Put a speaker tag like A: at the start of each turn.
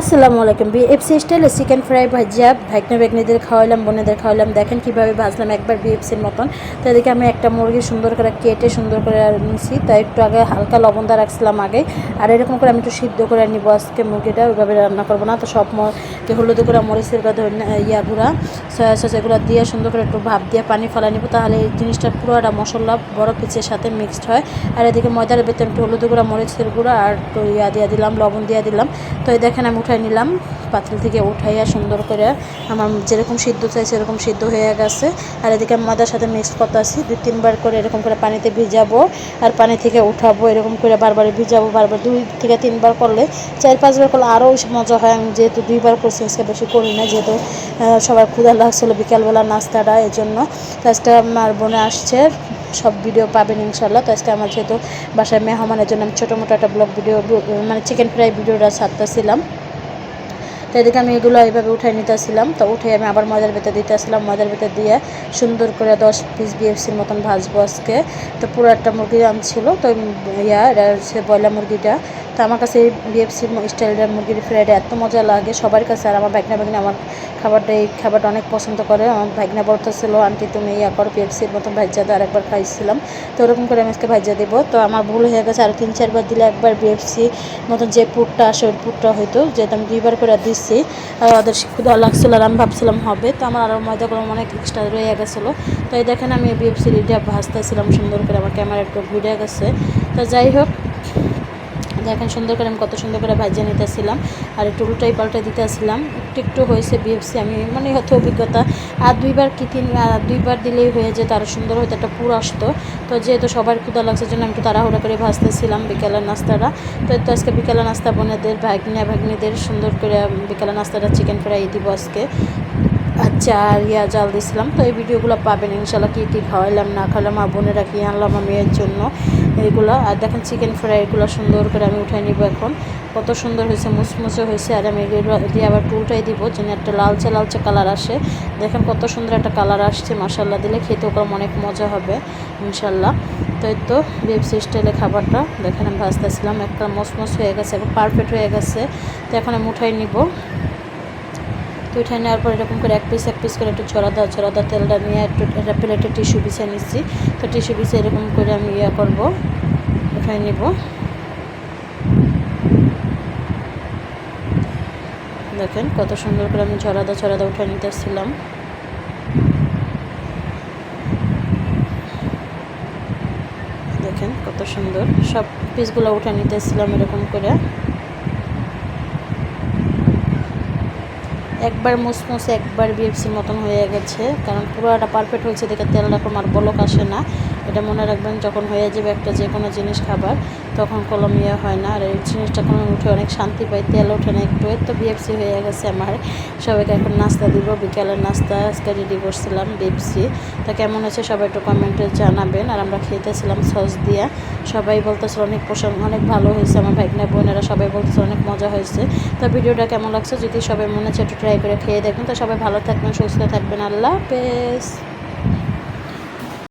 A: আসসালামু আলাইকুম। বিএফসি স্টাইলে চিকেন ফ্রাই ভাজিয়া ভাইকনা বেগনিদের খাওয়াইলাম, বোনেদের খাওয়াইলাম। দেখেন কীভাবে ভাজলাম একবার বিএফসির মতন। তো এদিকে আমি একটা মুরগি সুন্দর করে কেটে সুন্দর করে নিছি তাই একটু আগে হালকা লবণ দা রাখছিলাম আগে। আর এরকম করে আমি একটু সিদ্ধ করে নিব আজকে মুরগিটা, ওইভাবে রান্না করব না। তো সব ম- কে হলুদ গুঁড়া মরিচের ধরে ইয়া গুঁড়া, সয়া সস এগুলো দিয়ে সুন্দর করে একটু ভাপ দিয়ে পানি ফেলা নিব। তাহলে এই জিনিসটা পুরোটা মশলা বড় পিচের সাথে মিক্সড হয়। আর এদিকে ময়দার ভেতরে একটু হলুদ গুঁড়া, মরিচের গুঁড়া, আর একটু ইয়া দিয়ে দিলাম, লবণ দিয়ে দিলাম। তো এই দেখেন আমি উঠাই নিলাম, পাতিল থেকে উঠাইয়া সুন্দর করে আমার যেরকম সিদ্ধ চাই সেরকম সিদ্ধ হয়ে গেছে। আর এদিকে আমি ময়দার সাথে মিক্স করতে আসি দুই তিনবার করে এরকম করে পানিতে ভিজাবো আর পানি থেকে উঠাবো, এরকম করে বারবার ভিজাবো, বারবার দুই থেকে তিনবার করলে চার পাঁচবার করলে আরও মজা হয়। আমি যেহেতু দুইবার করছি, আজকে বেশি করি না, যেহেতু সবার ক্ষুধা লাগছিল বিকালবেলা নাস্তাটা এই জন্য তো আজকে আমার বোনে আসছে, সব ভিডিও পাবেন ইনশাল্লাহ তো আজকে আমার যেহেতু বাসায় মেহমানের জন্য আমি ছোটো মোটো একটা ব্লগ ভিডিও মানে চিকেন ফ্রাই ভিডিওটা ছাড়তেছিলাম। তো এদিকে আমি এগুলো এইভাবে উঠাই নিতেছিলাম। তো উঠে আমি আবার ময়দার ভেতর দিতেছিলাম। ময়দার ভেতর দিয়ে সুন্দর করে দশ পিস বিএফসির মতন ভাজবো আজকে। তো পুরো একটা মুরগি আনছিল। তো ইয়া, এটা হচ্ছে ব্রয়লার মুরগিটা। তো আমার কাছে এই বিএফসি স্টাইলের মুরগির ফ্রাইটা এত মজা লাগে। সবার কাছে আর আমার ভাগনা ভাগনা আমার খাবারটা, এই খাবারটা অনেক পছন্দ করে। আমার ভাগনা বলতেছিল, আন্টি, তুমি ইয়া করো বিএফসির মতন ভাজ্যা দাও আরেকবার খাইছিলাম। তো ওরকম করে আমি আজকে ভাজ্যা দেবো। তো আমার ভুল হয়ে গেছে, আর তিন, চারবার দিলে একবার বিএফসি মতন যে পুরটা আসে, ওই পুরটা হয়তো যেহেতু আমি দুইবার করে দিচ্ছি আর ওদের ক্ষুধা লাগছিল আর আমি ভাবছিলাম হবে। তো আমার আরও ময়দা করে অনেক এক্সট্রা রয়ে গেছিল। তো এই দেখেন আমি বিএফসি রিটা ভাজতেছিলাম সুন্দর করে, আমার ক্যামেরা একটু ঘুরে গেছে। তো যাই হোক দেখেন সুন্দর করে আমি কত সুন্দর করে ভাজিয়ে নিতেছিলাম। আর একটু উল্টাই পাল্টাই দিতেছিলাম। একটু একটু হয়েছে বিএফসি, আমি মানে হয়তো অভিজ্ঞতা। আর দুইবার কি তিন দুইবার দিলেই হয়ে যেত আরও সুন্দর হতো একটা পুরো আসতো। তো যেহেতু সবার ক্ষুদা লাগছে, জন্য আমি একটু তাড়াহুড়া করে ভাজতেছিলাম বিকেলের নাস্তাটা। তো তো আজকে বিকেলের নাস্তা, বোনেদের ভাগ্নে ভাগ্নিদের সুন্দর করে বিকেলের নাস্তাটা চিকেন ফ্রাই দিব আজকে। আচ্ছা আর ইয়া জাল দিছিলাম। তো এই ভিডিওগুলো পাবেন ইনশাল্লাহ কী কী খাওয়াইলাম, না খাওয়ালাম আর বোনেরা কী আনলাম আমার মেয়ের জন্য এইগুলো আর দেখেন চিকেন ফ্রাই এগুলো সুন্দর করে আমি উঠাই নিব এখন। কত সুন্দর হয়েছে মুচমুচে হয়েছে। আর আমি এগুলো দিয়ে আবার টুলটাই দিব যেন একটা লালচে লালচে কালার আসে। দেখেন কত সুন্দর একটা কালার আসছে মাসাল্লাহ দিলে খেতে ওরকম অনেক মজা হবে ইনশাল্লাহ তো এই তো বিএফসি স্টাইলে খাবারটা। দেখেন আমি ভাজতেছিলাম একটা মচমচ হয়ে গেছে এবং পারফেক্ট হয়ে গেছে। তো এখন আমি উঠাই নিব। তো উঠে নেওয়ার পর এরকম করে এক পিস এক পিস করে একটু ছড়া দাও ছড়া দাও, তেলটা নিয়ে একটু একটা প্লেটে টিস্যু বিছিয়ে নিচ্ছি। তো টিস্যু বিছিয়ে এরকম করে আমি ইয়ে করব উঠাই নিব। দেখেন কত সুন্দর করে আমি ছড়াদা ছড়াদা উঠে নিতেছিলাম দেখেন কত সুন্দর, সব পিসগুলো উঠে নিতেছিলাম এরকম করে। একবার মুসমুসে একবার বিএফসির মতন হয়ে গেছে। কারণ পুরোটা পারফেক্ট হয়েছে দেখে তেল রকম আর বলক আসে না। এটা মনে রাখবেন, যখন হয়ে যাবে একটা যে কোনো জিনিস খাবার, তখন কলম ইয়ে হয় না। আর এই জিনিসটা কোনো উঠে অনেক শান্তি পাই তেল ওঠে না একটু। তো বিএফসি হয়ে গেছে আমার। সবাইকে এখন নাস্তা দিব। বিকেলের নাস্তা, আজকে রেডি করছিলাম বিএফসি তা কেমন হয়েছে সবাই একটু কমেন্টে জানাবেন। আর আমরা খেতেছিলাম সস দিয়ে। সবাই বলতেছে অনেক পোষণ অনেক ভালো হয়েছে আমার ভাইকনা বোনেরা, সবাই বলতেছে অনেক মজা হয়েছে। তো ভিডিওটা কেমন লাগছে যদি সবাই মনে হচ্ছে একটু ট্রাই করে খেয়ে দেখবেন। তো সবাই ভালো থাকবেন, সুস্থ থাকবেন। আল্লাহ হাফেজ।